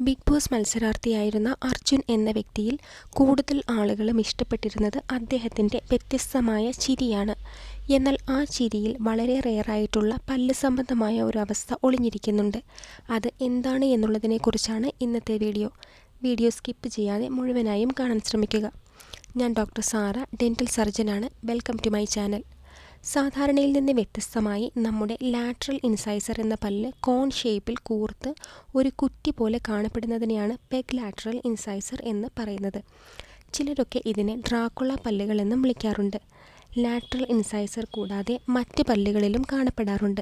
Big boss മത്സരാർത്ഥിയായിരുന്ന Arjun എന്ന വ്യക്തിയിൽ കൂടുതൽ ആളുകളും ഇഷ്ടപ്പെട്ടിരുന്നത് അദ്ദേഹത്തിന്റെ വ്യത്യസ്തമായ ചിരിയാണ്. എന്നാൽ ആ ചിരിയിൽ വളരെ റെയറായിട്ടുള്ള പല്ല് സംബന്ധമായ ഒരു അവസ്ഥ ഒളിഞ്ഞിരിക്കുന്നുണ്ട്. അത് എന്താണ് എന്നുള്ളതിനെക്കുറിച്ചാണ് ഇന്നത്തെ വീഡിയോ. വീഡിയോ സ്കിപ്പ് ചെയ്യാതെ മുഴുവനായും കാണാൻ ശ്രമിക്കുക. ഞാൻ doctor Sara dental സർജനാണ്. Welcome to my channel. സാധാരണയിൽ നിന്ന് വ്യത്യസ്തമായി നമ്മുടെ ലാറ്ററൽ ഇൻസൈസർ എന്ന പല്ല് കോൺ ഷേപ്പിൽ കൂർത്ത് ഒരു കുറ്റി പോലെ കാണപ്പെടുന്നതിനെയാണ് പെഗ് ലാറ്ററൽ ഇൻസൈസർ എന്ന് പറയുന്നത്. ചിലരൊക്കെ ഇതിനെ ഡ്രാക്കുള പല്ലുകൾ എന്നും വിളിക്കാറുണ്ട്. ലാറ്ററൽ ഇൻസൈസർ കൂടാതെ മറ്റ് പല്ലുകളിലും കാണപ്പെടാറുണ്ട്.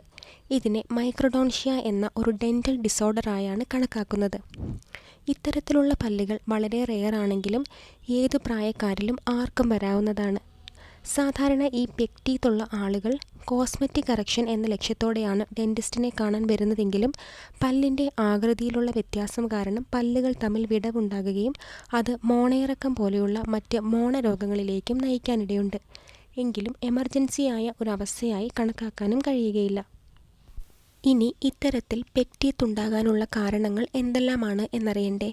ഇതിനെ മൈക്രോഡോൺഷ്യ എന്ന ഒരു ഡെന്റൽ ഡിസോർഡറായാണ് കണക്കാക്കുന്നത്. ഇത്തരത്തിലുള്ള പല്ലുകൾ വളരെ റെയർ ആണെങ്കിലും ഏതു പ്രായക്കാരിലും ആർക്കും വരാവുന്നതാണ്. സാധാരണ ഈ പെക്ടീത്തുള്ള ആളുകൾ കോസ്മെറ്റിക് കറക്ഷൻ എന്ന ലക്ഷ്യത്തോടെയാണ് ഡെന്റിസ്റ്റിനെ കാണാൻ വരുന്നതെങ്കിലും പല്ലിന്റെ ആകൃതിയിലുള്ള വ്യത്യാസം കാരണം പല്ലുകൾ തമ്മിൽ വിടവുണ്ടാകുകയും അത് മോണയിറക്കം പോലെയുള്ള മറ്റ് മോണരോഗങ്ങളിലേക്കും നയിക്കാനിടയുണ്ട്. എങ്കിലും എമർജൻസിയായ ഒരു അവസ്ഥയായി കണക്കാക്കാനും കഴിയുകയില്ല. ഇനി ഇത്തരത്തിൽ പെക്ടീത്ത് ഉണ്ടാകാനുള്ള കാരണങ്ങൾ എന്തെല്ലാമാണ് എന്നറിയണ്ടേ?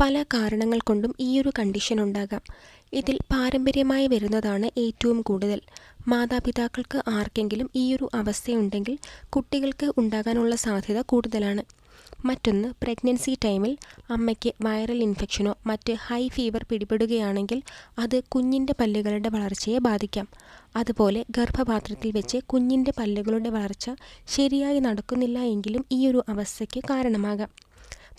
പല കാരണങ്ങൾ കൊണ്ടും ഈയൊരു കണ്ടീഷൻ ഉണ്ടാകാം. ഇതിൽ പാരമ്പര്യമായി വരുന്നതാണ് ഏറ്റവും കൂടുതൽ. മാതാപിതാക്കൾക്ക് ആർക്കെങ്കിലും ഈയൊരു അവസ്ഥയുണ്ടെങ്കിൽ കുട്ടികൾക്ക് ഉണ്ടാകാനുള്ള സാധ്യത കൂടുതലാണ്. മറ്റൊന്ന് പ്രഗ്നൻസി ടൈമിൽ അമ്മയ്ക്ക് വൈറൽ ഇൻഫെക്ഷനോ മറ്റ് ഹൈ ഫീവർ പിടിപെടുകയാണെങ്കിൽ അത് കുഞ്ഞിന്റെ പല്ലുകളുടെ വളർച്ചയെ ബാധിക്കാം. അതുപോലെ ഗർഭപാത്രത്തിൽ വെച്ച് കുഞ്ഞിന്റെ പല്ലുകളുടെ വളർച്ച ശരിയായി നടക്കുന്നില്ല എങ്കിലും ഈയൊരു അവസ്ഥയ്ക്ക് കാരണമാകാം.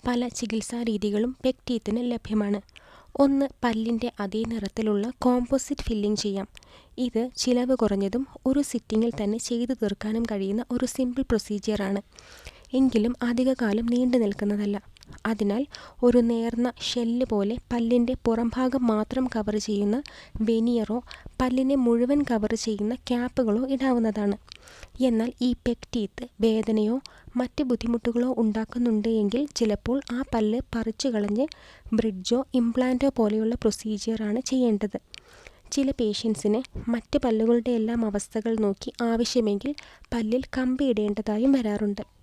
പല ചികിത്സാ രീതികളും പെക്റ്റീത്തിന് ലഭ്യമാണ്. ഒന്ന് പല്ലിന്റെ അതേ നിറത്തിലുള്ള കോമ്പോസിറ്റ് ഫില്ലിംഗ് ചെയ്യാം. ഇത് ചിലവ് കുറഞ്ഞതും ഒരു സിറ്റിങ്ങിൽ തന്നെ ചെയ്തു തീർക്കാനും കഴിയുന്ന ഒരു സിമ്പിൾ പ്രൊസീജിയറാണ് എങ്കിലും അധികകാലം നീണ്ടു നിൽക്കുന്നതല്ല അതിനാൽ ഒരു നേർന്ന ഷെല്ല് പോലെ പല്ലിന്റെ പുറംഭാഗം മാത്രം കവർ ചെയ്യുന്ന വെനിയറോ പല്ലിനെ മുഴുവൻ കവർ ചെയ്യുന്ന ക്യാപ്പുകളോ ഇടാവുന്നതാണ്. എന്നാൽ ഈ പെക്ടീത്ത് വേദനയോ മറ്റ് ബുദ്ധിമുട്ടുകളോ ഉണ്ടാക്കുന്നുണ്ട് എങ്കിൽ ചിലപ്പോൾ ആ പല്ല് പറിച്ചു കളഞ്ഞ് ബ്രിഡ്ജോ ഇംപ്ലാന്റോ പോലെയുള്ള പ്രൊസീജിയറാണ് ചെയ്യേണ്ടത്. ചില പേഷ്യൻസിന് മറ്റ് പല്ലുകളുടെ എല്ലാം അവസ്ഥകൾ നോക്കി ആവശ്യമെങ്കിൽ പല്ലിൽ കമ്പി ഇടേണ്ടതായും വരാറുണ്ട്.